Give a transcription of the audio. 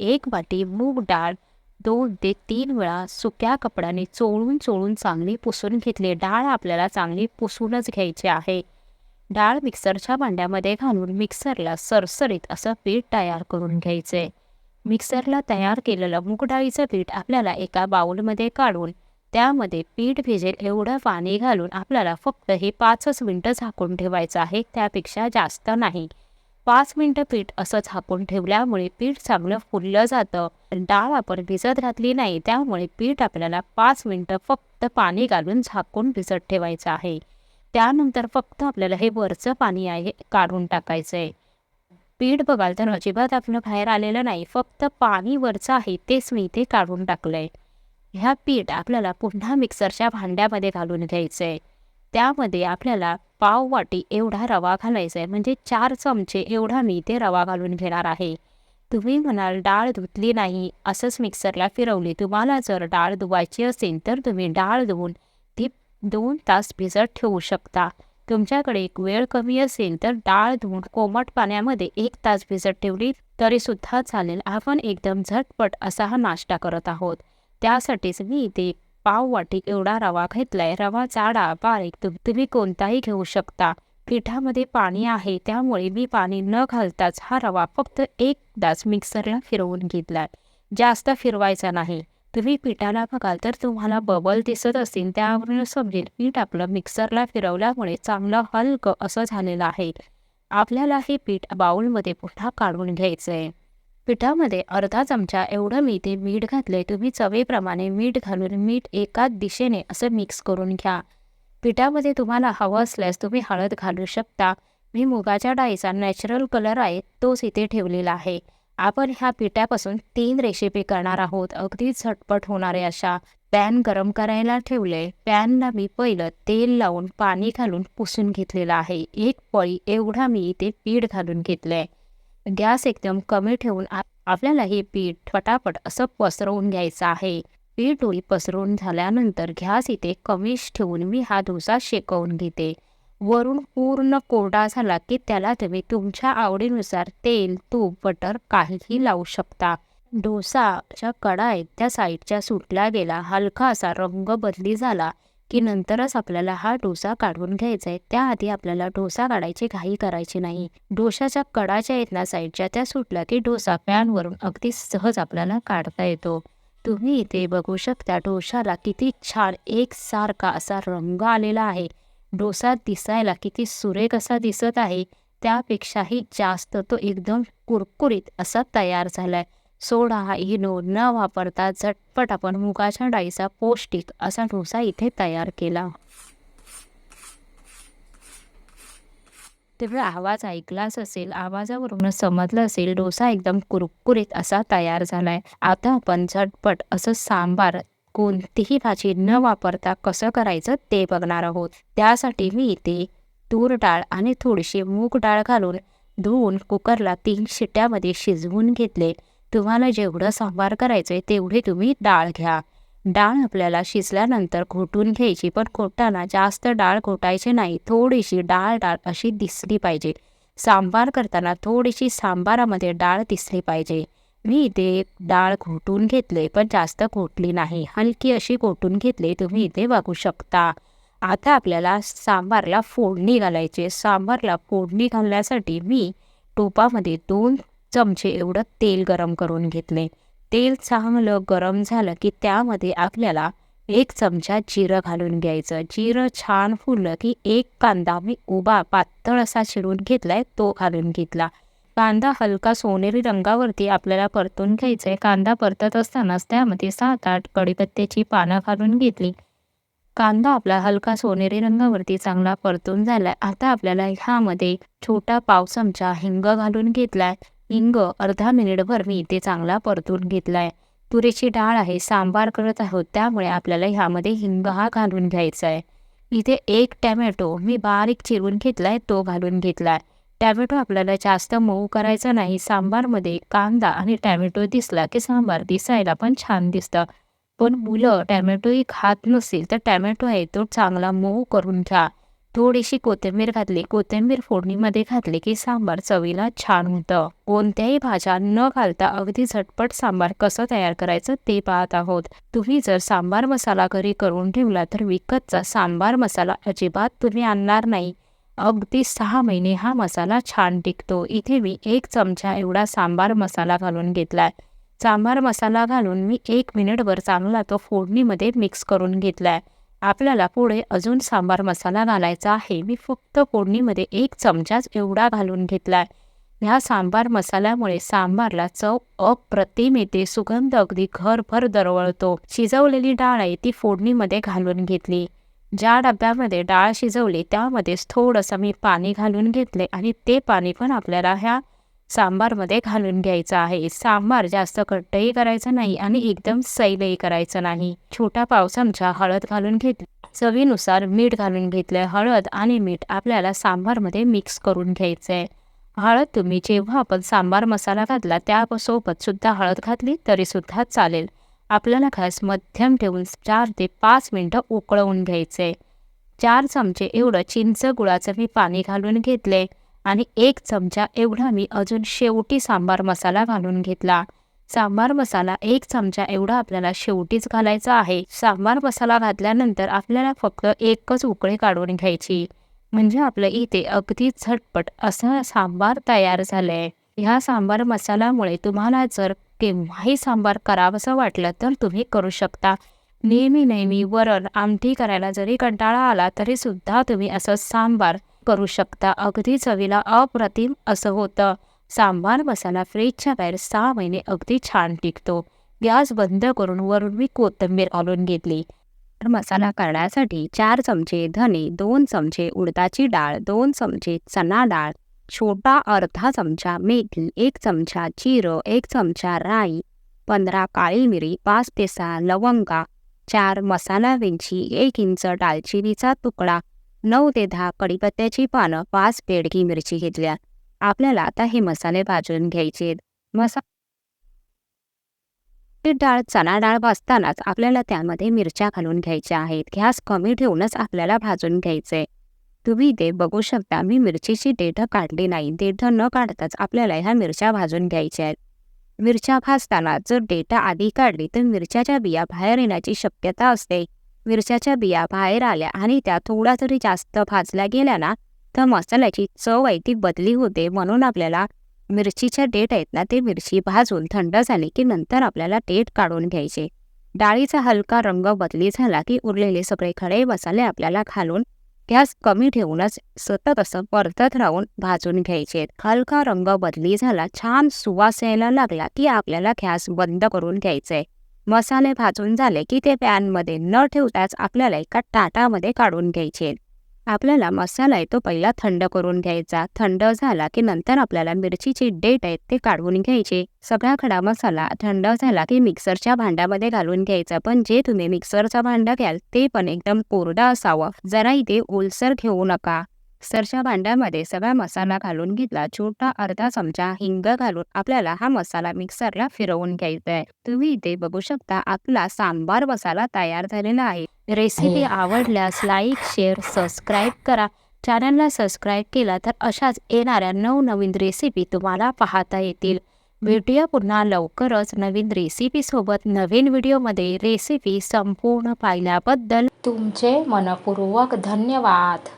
एक वाटी मूग डाळ दोन ते तीन वेळा सुक्या कपड्याने चोळून चोळून चांगली पुसून घेतली. डाळ आपल्याला चांगली पुसूनच घ्यायची आहे. डाळ मिक्सरच्या भांड्यामध्ये घालून मिक्सरला सरसरीत असं पीठ तयार करून घ्यायचे. मिक्सरला तयार केलेलं मूग डाळीचं पीठ आपल्याला एका बाउलमध्ये काढून त्यामध्ये पीठ भिजेल एवढं पाणी घालून आपल्याला फक्त हे पाचच मिनटं झाकून ठेवायचं आहे. त्यापेक्षा जास्त नाही. पाच मिनटं पीठ असं झाकून ठेवल्यामुळे पीठ चांगलं फुललं जातं. डाळ आपण भिजत घातली नाही त्यामुळे पीठ आपल्याला पाच मिनटं फक्त पाणी घालून झाकून भिजत ठेवायचं आहे. त्यानंतर फक्त आपल्याला हे वरचं पाणी आहे काढून टाकायचं आहे पीठ बघाल तर अजिबात आपलं बाहेर आलेलं नाही फक्त पाणी वरचं आहे तेच मी इथे काढून टाकलंय. ह्या पीठ आपल्याला पुन्हा मिक्सरच्या भांड्यामध्ये घालून घ्यायचं आहे त्यामध्ये आपल्याला पाव वाटी एवढा रवा घालायचा आहे म्हणजे चार चमचे एवढा मी ते रवा घालून घेणार आहे. तुम्ही म्हणाल डाळ धुतली नाही. असंच मिक्सरला फिरवली. तुम्हाला जर डाळ धुवायची असेल तर तुम्ही डाळ धुवून ती दोन तास भिजत ठेवू शकता. तुमच्याकडे एक वेळ कमी असेल तर डाळ धुवून कोमट पाण्यामध्ये एक तास भिजत ठेवली तरीसुद्धा चालेल. आपण एकदम झटपट असा हा नाश्ता करत आहोत. त्यासाठीच मी इथे पाव वाटी एवढा रवा घेतलाय रवा जाडा बारीक तुम्ही कोणताही घेऊ शकता. पिठामध्ये पाणी आहे त्यामुळे मी पाणी न घालताच हा रवा फक्त एकदाच मिक्सरला फिरवून घेतलाय. जास्त फिरवायचा नाही. तुम्ही पिठाला बघाल तर तुम्हाला बबल दिसत असतील त्यावरून समजेल पीठ आपलं मिक्सरला फिरवल्यामुळे चांगलं हलकं असं झालेलं आहे. आपल्याला हे पीठ बाउलमध्ये पुन्हा काढून घ्यायचं आहे पिठामध्ये अर्धा चमचा एवढं मी ते मीठ घातले तुम्ही चवीप्रमाणे मीठ घालून मीठ एकाच दिशेने असं मिक्स करून घ्या. पिठामध्ये तुम्हाला हवं असल्यास तुम्ही हळद घालू शकता. मी मुगाच्या डाळीचा नॅचरल कलर आहे तोच इथे ठेवलेला आहे. आपण ह्या पिठापासून तीन रेसिपी करणार आहोत. अगदी झटपट होणारे अशा. पॅन गरम करायला ठेवले पॅनला मी पहिलं तेल लावून पाणी घालून पुसून घेतलेलं आहे. एक पळी एवढा मी इथे पीठ घालून घेतलंय. गॅस एकदम कमी ठेवून आपल्याला हे पीठ फटाफट असं पसरवून घ्यायचं आहे. पीठ उडी पसरवून झाल्यानंतर गॅस इथे कमीच ठेवून मी हा डोसा शेकवून घेते. वरून पूर्ण कोरडा झाला की त्याला तुम्ही तुमच्या आवडीनुसार तेल तूप बटर काहीही लावू शकता. डोसाच्या कडा आहेत त्या साईडच्या सुटला गेला. हलका असा रंग बदली झाला. की नंतरच आपल्याला हा डोसा काढून घ्यायचा आहे त्याआधी आपल्याला डोसा काढायची घाई करायची नाही. डोशाच्या कडाच्या आहेत ना साईडच्या त्या सुटल्या की डोसा पॅनवरून अगदी सहज आपल्याला काढता येतो. तुम्ही इथे बघू शकता डोशाला किती छान एकसारखा असा रंग आलेला आहे. डोसा दिसायला किती सुरेख असा दिसत आहे. त्यापेक्षाही जास्त तो एकदम कुरकुरीत असा तयार झाला आहे सोडा इनो न वापरता झटपट आपण मुगाच्या डाळीचा पौष्टिक असा डोसा इथे तयार केला. तेवढा आवाज ऐकलाच असेल आवाजावरून समजलं असेल डोसा एकदम कुरकुरीत असा तयार झालाय. आता आपण झटपट असं सांबार कोणतीही भाजी न वापरता कसं करायचं ते बघणार आहोत. त्यासाठी मी इथे तूर डाळ आणि थोडीशी मूग डाळ घालून धुवून कुकरला तीन शिट्यामध्ये शिजवून घेतले. तुम्हाला जेवढं सांबार करायचं आहे तेवढी तुम्ही डाळ घ्या. डाळ आपल्याला शिजल्यानंतर घोटून घ्यायची पण घोटाना जास्त डाळ घोटायची नाही. थोडीशी डाळ डाळ अशी दिसली पाहिजे. सांबार करताना थोडीशी सांबारामध्ये डाळ दिसली पाहिजे. मी इथे डाळ घोटून घेतले पण जास्त घोटली नाही. हलकी अशी घोटून घेतली तुम्ही इथे बघू शकता. आता आपल्याला सांबारला फोडणी घालायची सांबारला फोडणी घालण्यासाठी मी टोपामध्ये दोन चमचे एवढं तेल गरम करून घेतले. तेल चांगलं गरम झालं की त्यामध्ये आपल्याला एक चमचा जिरं घालून घ्यायचं. जिरं छान फुललं की एक कांदा मी उभा पातळ असा चिरून घेतलाय तो घालून घेतला. कांदा हलका सोनेरी रंगावरती आपल्याला परतून घ्यायचा आहे कांदा परतत असतानाच त्यामध्ये सात आठ कढीपत्त्याची पानं घालून घेतली. कांदा आपला हलका सोनेरी रंगावरती चांगला परतून झालाय. आता आपल्याला ह्यामध्ये छोटा पाव चमचा हिंग घालून घेतलाय. हिंग अर्धा मिनिटभर मी इथे चांगला परतून घेतलाय. तुरीची डाळ आहे सांबार करत आहोत त्यामुळे आपल्याला ह्यामध्ये हिंग हा घालून घ्यायचा आहे इथे एक टॅमॅटो मी बारीक चिरून घेतलाय तो घालून घेतलाय. टॅमॅटो आपल्याला जास्त मऊ करायचा नाही सांबारमध्ये कांदा आणि टॅमॅटो दिसला की सांबार दिसायला पण छान दिसतं. पण मुलं टॅमॅटोही खात नसेल तर टॅमॅटो आहे तो चांगला मऊ करून घ्या. थोडीशी कोथिंबीर घातली. कोथिंबीर फोडणीमध्ये घातली की सांबार चवीला छान होतं. कोणत्याही भाज्या न घालता अगदी झटपट सांबार कसं तयार करायचं ते पाहत आहोत. तुम्ही जर सांबार मसाला घरी करून ठेवला तर विकतचा सांबार मसाला अजिबात तुम्ही आणणार नाही. अगदी सहा महिने हा मसाला छान टिकतो. इथे मी एक चमचा एवढा सांबार मसाला घालून घेतलाय. सांबार मसाला घालून मी एक मिनिटभर चांगला तो फोडणीमध्ये मिक्स करून घेतलाय. आपल्याला पुढे अजून सांबार मसाला घालायचा आहे. मी फक्त फोडणीमध्ये एक चमचाच एवढा घालून घेतलाय. ह्या सांबार मसाल्यामुळे सांबारला चव अप्रतिम येते. सुगंध अगदी घरभर दरवळतो. शिजवलेली डाळ आहे ती फोडणीमध्ये घालून घेतली. ज्या डब्यामध्ये डाळ शिजवली त्यामध्येच थोडंसं मी पाणी घालून घेतले आणि ते पाणी पण आपल्याला ह्या सांबारमध्ये घालून घ्यायचं आहे. सांबार जास्त घट्टही करायचं नाही आणि एकदम सैलही करायचं नाही. छोटा पाव चमचा हळद घालून घेतली. चवीनुसार मीठ घालून घेतलं. हळद आणि मीठ आपल्याला सांबारमध्ये मिक्स करून घ्यायचं आहे हळद तुम्ही जेव्हा आपण सांबार मसाला घातला त्यासोबत सुद्धा हळद घातली तरी सुद्धा चालेल. आपल्याला खास मध्यम ठेवून चार ते पाच मिनटं उकळवून घ्यायचे चार चमचे एवढं चिंच गुळाचं मी पाणी घालून घेतले आणि एक चमचा एवढा मी अजून शेवटी सांबार मसाला घालून घेतला. सांबार मसाला एक चमचा एवढा आपल्याला शेवटीच घालायचा आहे. सांबार मसाला घातल्यानंतर आपल्याला फक्त एकच उकळी काढून घ्यायची. म्हणजे आपलं इथे अगदी झटपट असं सांबार तयार झालंय. ह्या सांबार मसाल्यामुळे तुम्हाला जर केव्हाही सांबार करावंसं वाटलं तर तुम्ही करू शकता. नेहमी नेहमी वरण आमटी करायला जरी कंटाळा आला तरी सुद्धा तुम्ही असं सांबार करू शकता. अगदी चवीला अप्रतिम असं होतं. सांबार मसाला फ्रीजच्या बाहेर सहा महिने अगदी छान टिकतो. गॅस बंद करून वरून मी कोथिंबीर घालून घेतली. तर मसाला करण्यासाठी चार चमचे धने दोन चमचे उडदाची डाळ दोन चमचे चना डाळ छोटा अर्धा चमचा मेथी एक चमचा जिरं एक चमचा राई पंधरा काळी मिरी पाच ते सहा लवंगा चार मसाला वेलची एक इंच दालचिनीचा तुकडा नऊ ते दहा कडीपत्त्याची पानं पाच पेडकी मिरची घेतल्या. आपल्याला आता हे मसाले भाजून घ्यायचे मसा डाळ चणा डाळ भाजतानाच आपल्याला त्यामध्ये मिरच्या घालून घ्यायच्या आहेत. गॅस कमी ठेवूनच आपल्याला भाजून घ्यायचे तुम्ही ते बघू शकता मी मिरचीची देठ काढली नाही. देठ न काढताच आपल्याला ह्या मिरच्या भाजून घ्यायच्या आहेत. मिरच्या भाजताना जर डेटा आधी काढली तर मिरच्याच्या बिया बाहेर येण्याची शक्यता असते. मिरच्याच्या बिया बाहेर आल्या आणि त्या थोडा जरी जास्त भाजल्या गेल्या ना तर मसाल्याची चव आहे ती बदली होते म्हणून आपल्याला मिरचीच्या डेट आहेत ना ते मिरची भाजून थंड झाली की नंतर आपल्याला डेट काढून घ्यायचे. डाळीचा हलका रंग बदली झाला की उरलेले सगळे खडे मसाले आपल्याला घालून गॅस कमी ठेवूनच सतत असं परतत राहून भाजून घ्यायचे. हलका रंग बदली झाला छान सुवास यायला लागला की आपल्याला गॅस बंद करून घ्यायचंय मसाले भाजून झाले की ते पॅनमध्ये न ठेवताच आपल्याला एका ताटामध्ये काढून घ्यायचे. आपल्याला मसाला आहे तो पहिला थंड करून घ्यायचा. थंड झाला की नंतर आपल्याला मिरचीची डेट आहेत ते काढून घ्यायचे. सगळा खडा मसाला थंड झाला की मिक्सरच्या भांड्यामध्ये घालून घ्यायचा. पण जे तुम्ही मिक्सरचा भांडा घ्याल ते पण एकदम कोरडा असावं. जरा इथे ओलसर घेऊ नका. मिक्सरच्या भांड्यामध्ये सगळा मसाला घालून घेतला छोटा अर्धा चमचा हिंग घालून आपल्याला हा मसाला मिक्सरला फिरवून घ्यायचा आहे. तुम्ही इथे बघू शकता आपला सांबार मसाला तयार झालेला आहे. रेसिपी आवडल्यास लाईक शेअर सबस्क्राईब करा. चॅनलला सबस्क्राईब केला तर अशाच येणाऱ्या नवनवीन रेसिपी तुम्हाला पाहता येतील. भेटूया पुन्हा लवकरच नवीन रेसिपी सोबत नवीन व्हिडिओमध्ये. रेसिपी संपूर्ण पाहिल्याबद्दल तुमचे मनपूर्वक धन्यवाद.